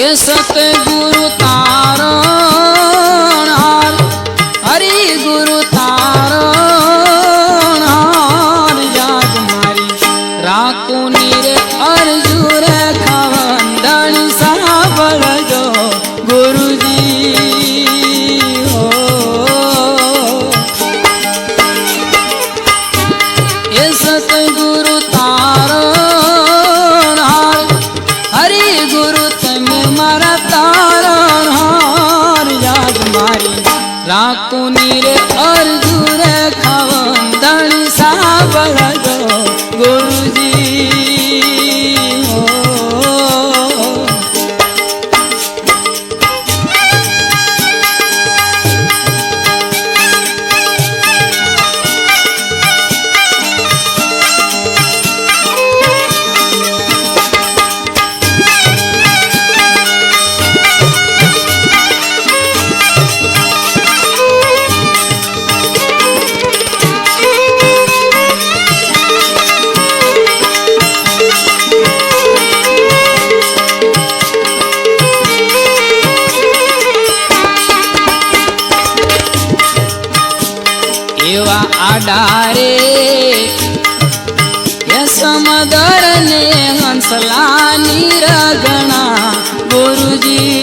que Santanguru tá ડારે એ સમગર ને હંસલાની રગણા ગુરુજી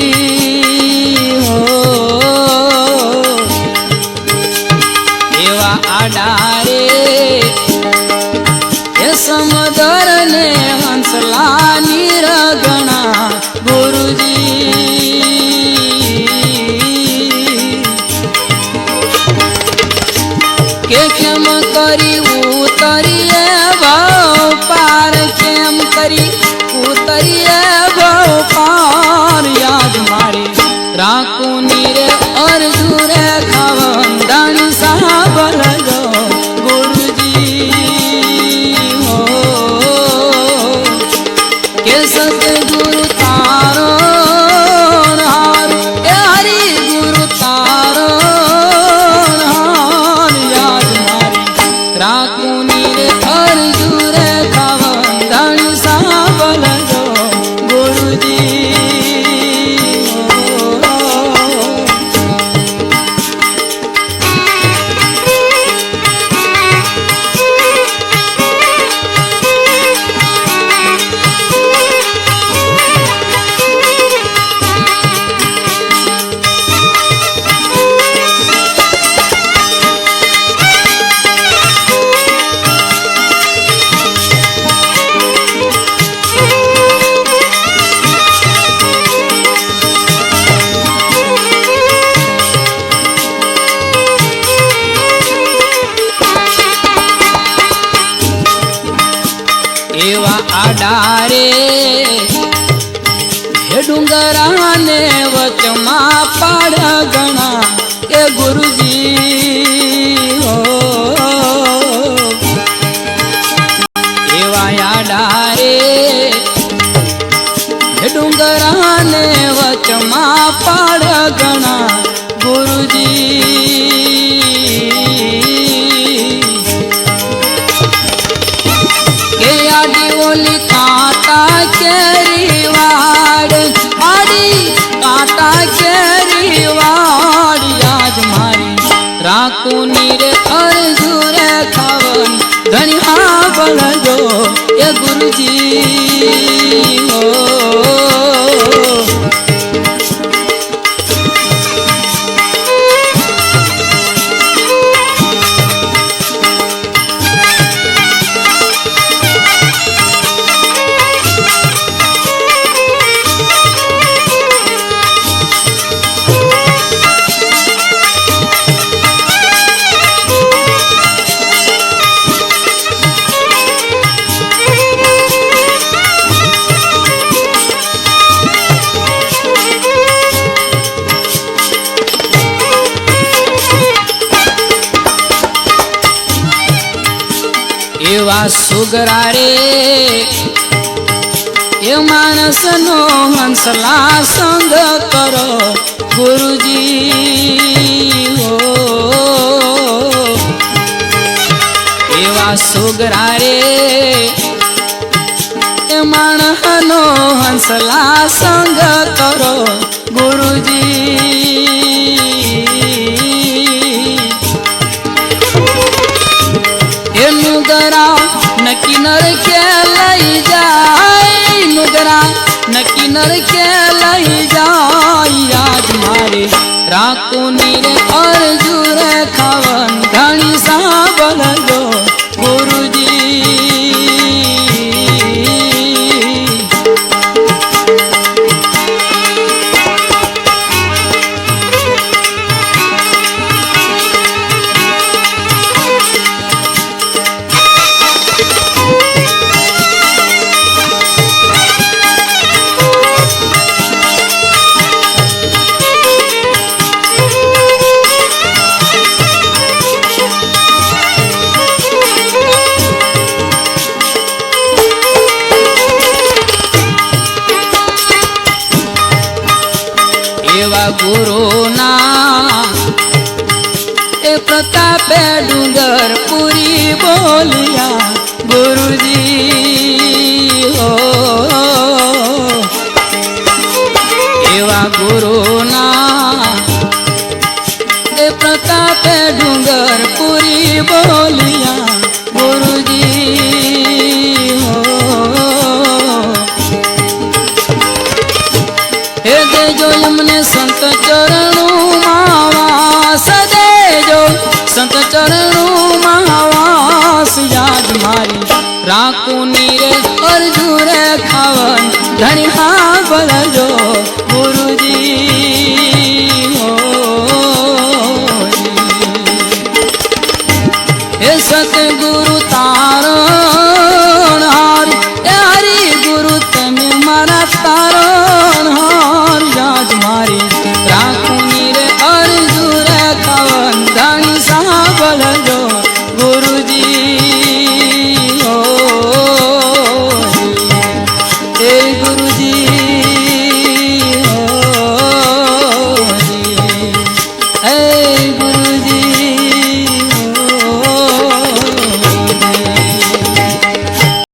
unire arzure kavandan sahabalar ગુરુજી હો એવા યાડા રે ડુંગરાને વચમાં પાડ કુનીર અર્જુન ખાવન ધન્યા બળજો એ ગુરુજી ઓ એવા સુગરા રે એ માણસનો હંસલા સંગ કરો ગુરુજી, હો. એવા સુગરા રે એ માણસનો હંસલા સંગ કરો ગુરુજી નુગરા નકી નર કે લઈ જાય નુગરા નકી નર કે લઈ જાય આજ મારે રાખું નીર ગુરુના એ પ્રતાપે ડુંગર પૂરી બોલી ઠાકુની રે અર્જુન ખાવન ધણી હા બળજો